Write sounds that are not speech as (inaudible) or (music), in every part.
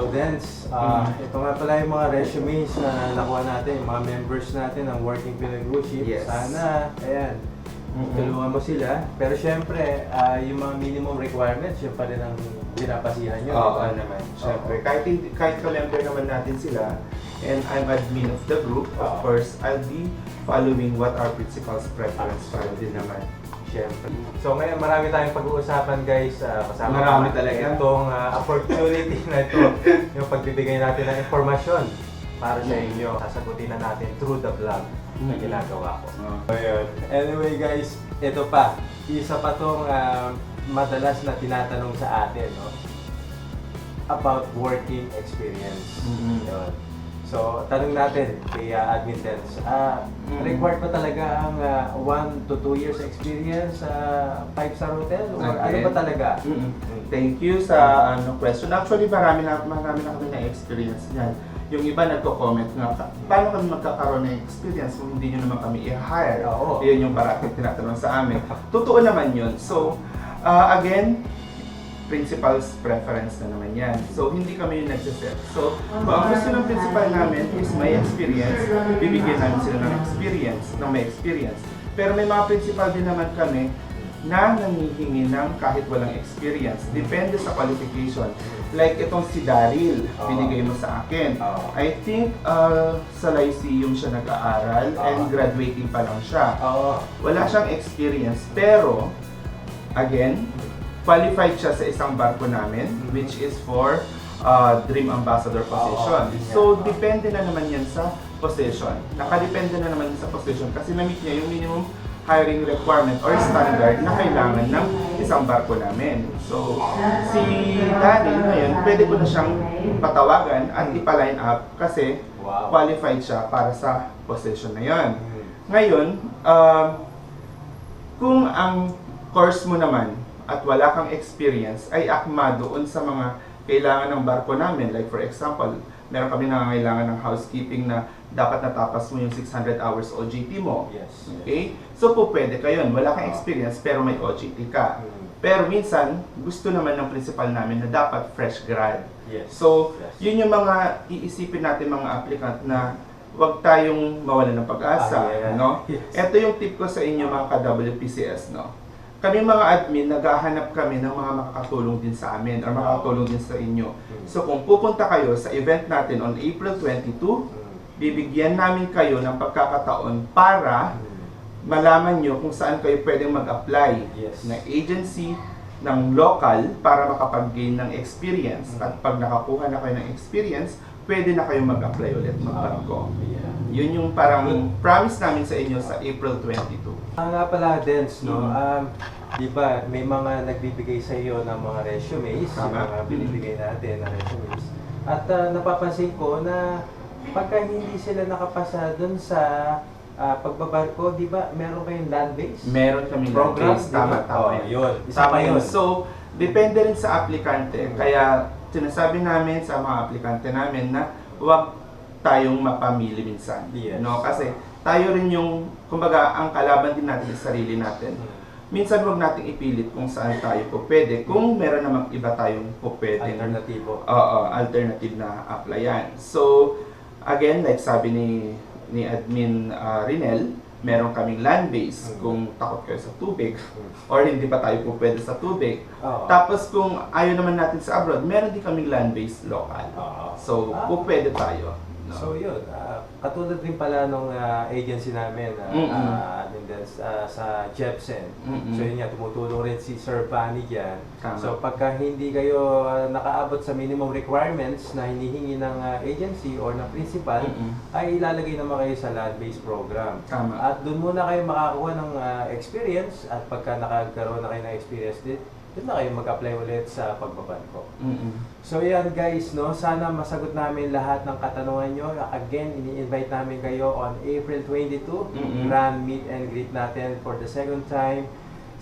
So, Dens, ah, ito nga pala yung mga resumes na nakuha natin, yung mga members natin ng Working Pinoy Cruise Ship. Yes. Sana, ayan, tulungan mo sila. Pero syempre, ah, yung mga minimum requirements, yun pa rin ang pinapasihan nyo. Oo di ba? naman, syempre. Kahit, hindi- kahit ka-member naman natin sila, and I'm admin of the group, of Oo. course, I'll be following what our principal's preference para din naman. Syempre. So ngayon marami tayong pag-uusapan guys. Ah, kasama Marami talaga. Itong ah, opportunity (laughs) na ito. yung pagbibigay natin ng informasyon para sa inyo. Sasagutin na natin through the vlog na Mm. ginagawa ko. So yun. Anyway guys, ito pa. Isa pa tong ah, madalas na tinatanong sa atin. No? About working experience. Mhm. Yun. So, tanong natin kay uh, Admin Dens, ah, Mhm. required ba talaga ang 1 to 2 years experience sa 5-star hotel? Or ano Again? ba talaga? Mm-mm. Thank you sa ano question. Actually, marami na marami na kami na experience niyan. Yung iba nagko-comment nga, "Ka- paano kami magkakaroon ng experience kung hindi nyo naman kami i-hire? Oo. Yun yung parating tinatanong sa amin. Totoo naman yun. So, uh, again, principal's preference na naman yan. So, hindi kami yung nagsiset. So, kung ang gusto ng principal namin is may experience, bibigyan namin sila ng experience, ng may experience. Pero may mga principal din naman kami na nangihingi ng kahit walang experience. Depende sa qualification. Like itong si Daryl, Oo. binigay mo sa akin. Oo. I think uh, sa Lyceum siya nag-aaral and graduating pa lang siya. Wala siyang experience pero again, qualified siya sa isang barko namin which is for uh, Dream Ambassador position. So Yeah. depende na naman yan sa position. Nakadepende na naman sa position kasi na-meet niya yung minimum hiring requirement or standard na kailangan ng isang barko namin. So, si Danny ngayon, pwede ko na siyang patawagan at ipa-line up kasi Wow. qualified siya para sa position na yon. Mhm. Ngayon, um, kung ang course mo naman at wala kang experience ay akma doon sa mga kailangan ng barko namin. Like for example, meron kami nangangailangan ng housekeeping na dapat natapas mo yung 600 hours OJT mo. Yes. Okay? So po pwede ka yun. Wala kang experience pero may OJT ka. Mhm. Pero minsan, gusto naman ng principal namin na dapat fresh grad. Yes. So, Yes. yun yung mga iisipin natin mga applicant na huwag tayong mawalan ng pag-asa, Ah, yeah. no? (laughs) Yes. Ito yung tip ko sa inyo mga ka-WPCS, no? Kami mga admin, naghahanap kami ng mga makakatulong din sa amin or makakatulong din sa inyo. Mhm. So, kung pupunta kayo sa event natin on April 22, Mhm. bibigyan namin kayo ng pagkakataon para Mhm. malaman nyo kung saan kayo pwedeng mag-apply Yes. na agency ng local para makapag-gain ng experience. At pag nakakuha na kayo ng experience, pwede na kayo mag-apply ulit mag-barko. Yeah. Yun yung parang promise namin sa inyo sa April 22. Ah, nga pala, Dens, no? Mhm. Um, di ba, may mga nagbibigay sa iyo ng mga resumes, yung Tama. mga binibigay natin na resumes. At ah, napapansin ko na pagka hindi sila nakapasa dun sa ah, pagbabarko, di ba, meron kayong land-based? Meron kami Program. Tama, tama Oh, yun. Isa Tama yun. yun. So, depende rin sa aplikante. Mm. Kaya, sinasabi namin sa mga aplikante namin na huwag tayong mapamili minsan. Yes. No? Kasi tayo rin yung, kumbaga, ang kalaban din natin sa sarili natin. Minsan huwag nating ipilit kung saan tayo po pwede. Kung meron namang iba tayong po pwede. Alternatibo. Oo, alternative na applyan. So, again, like sabi ni ni Admin uh, Rinel, meron kaming land base Mm. kung takot kayo sa tubig Mm. or hindi pa tayo po pwede sa tubig. Oo. Tapos kung ayaw naman natin sa abroad, meron din kaming land base local. Oo. So, Ah. po pwede tayo. So yun, ah, katulad din pala nung ah, agency namin uh, Mm-mm. sa Jepsen. Mm-mm. So yun nga, tumutulong rin si Sir Bunny dyan. Tama. So pagka hindi kayo ah, nakaabot sa minimum requirements na hinihingi ng ah, agency or ng principal, Mm-mm. ay ilalagay naman kayo sa land-based program. Tama. At doon muna kayo makakuha ng ah, experience at pagka nakagkaroon na kayo ng experience din, doon na kayo mag-apply ulit sa pagbabarko. Mm-mm. So yan guys, no, sana masagot namin lahat ng katanungan nyo. Again, ini-invite namin kayo on April 22, Mm-mm. grand meet and greet natin for the second time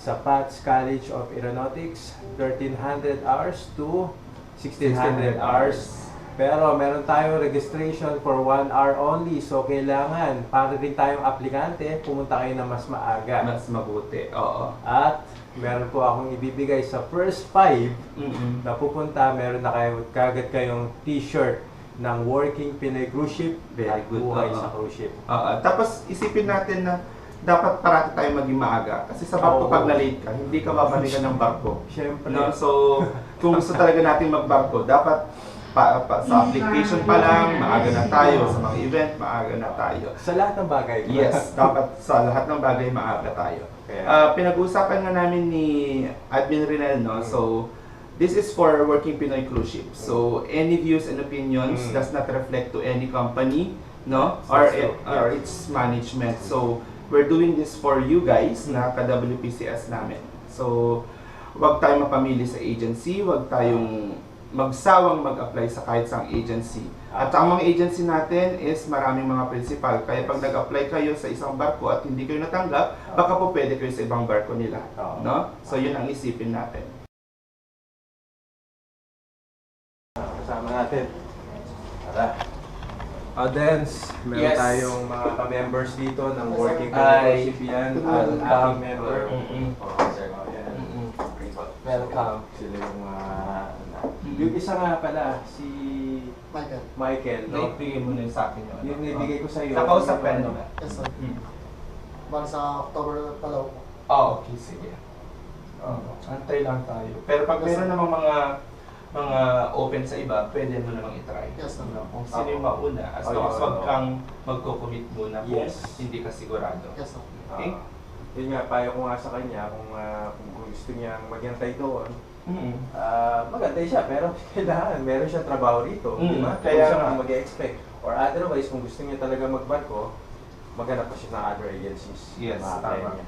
sa PATS College of Aeronautics, 1300 hours to 1600 hours. Pero meron tayong registration for one hour only. So, kailangan, para rin tayong aplikante, pumunta kayo na mas maaga. Mas mabuti. Oo. At meron po akong ibibigay sa first five Mm-mm. na pupunta, meron na kayo kagad kayong t-shirt ng Working Pinoy Cruise Ship Very at good. buhay sa cruise ship. Oo. tapos isipin natin na dapat parati tayo maging maaga. Kasi sa barko Oo. pag na-late ka, hindi ka babalikan ng barko. Siyempre, No? So, kung gusto talaga natin magbarko, dapat pa, pa- sa application pa lang, maaga na tayo. Sa mga event, maaga na tayo. sa lahat ng bagay. Yes, dapat sa lahat ng bagay maaga tayo. Kaya, Ah, pinag-uusapan nga namin ni Admin Rinel, no? So, this is for Working Pinoy Cruise Ship. So, any views and opinions Mm. does not reflect to any company, no? Or, So, or its management. So, we're doing this for you guys na ka-WPCS namin. So, wag tayong mapamili sa agency, wag tayong magsawang mag-apply sa kahit saang agency. At ang mga agency natin is maraming mga principal. Kaya pag nag-apply kayo sa isang barko at hindi kayo natanggap, baka po pwede kayo sa ibang barko nila. Oo. No? So yun ang isipin natin. kasama natin. Tara. Audience, meron Yes. tayong mga ka-members dito ng Working Hi. Pinoy Cruise Ship yan. Ating member. Mm-mm. Sir. Oh, yan. Welcome. Sila yung mga... Yung isa nga pala, si Michael. Michael, no? Naibigay mo na yun sa akin yun. Yung naibigay ko sa iyo. Nakausap ka yung nila. Yes, sir. Mm. Bali sa October pala ako. Oh, okay, sige. Oo, antay lang tayo. Pero pag meron namang mga mga open sa iba, pwede mo namang itry. Yes, sir. No? Kung sino yung mauna, as Oh, long as wag oh. kang magko-commit muna kung Yes. hindi ka sigurado. Yes, sir. Okay? Ah, yun nga, payo ko nga sa kanya kung, ah, kung gusto niya maghintay doon. Mm-mm. Ah, magantay siya, pero (laughs) kailangan, meron siyang trabaho rito. Mm, di ba? kaya siya nga. mag-expect. Or otherwise, kung gusto niya talaga magbarko, maghanap pa siya ng other agencies. Yes, tama. niya.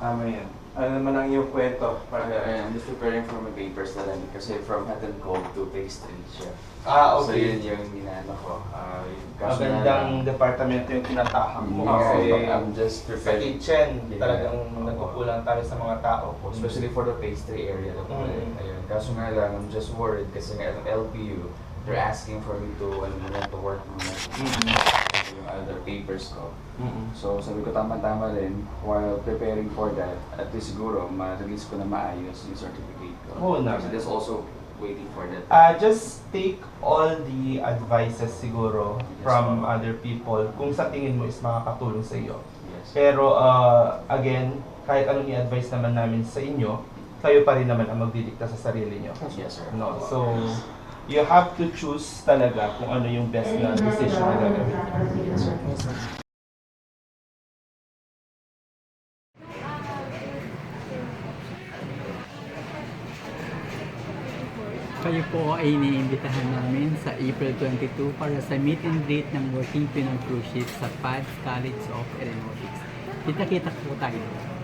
Tama yan. Ano naman ang iyong kwento? Para, Uh, I'm just preparing for my papers na lang kasi from hot and cold to phase 3 siya. Ah, So yun okay. yung ginano ko. Uh, na Magandang lang, departamento yung tinatahak mo Yeah, kasi I'm just sa preparing. kitchen, Yeah. talagang Oo. nagkukulang tayo sa mga tao. Especially for the 3 area po. Mm. Ayun. Kaso nga lang, I'm just worried kasi nga LPU, they're asking for me to, ano to work muna. Mm. Yung other papers ko. Mm-mm. So sabi ko tama-tama rin, while preparing for that, at least siguro, ma-release ko na maayos yung certificate ko. Oo naman. Kasi there's also waiting for that. Uh, just take all the advices siguro Yes, from ma'am. other people kung sa tingin mo is makakatulong sa iyo. Yes. Pero uh, again, kahit anong i-advise naman namin sa inyo, kayo pa rin naman ang magdidikta sa sarili nyo. Yes, sir. No, so you have to choose talaga kung ano yung best na decision na gagawin. Kayo po ay iniimbitahan namin sa April 22 para sa meet and greet ng Working Pinoy Cruise Ship sa PADS College of Aeronautics. Kita-kita po tayo.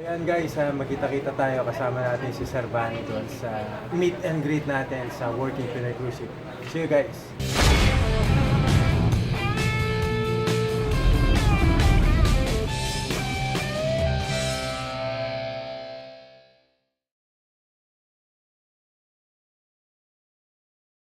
Ayan guys, ah, magkita-kita tayo kasama natin si Sir doon sa meet and greet natin sa Working Pinoy Cruise Ship. See you guys!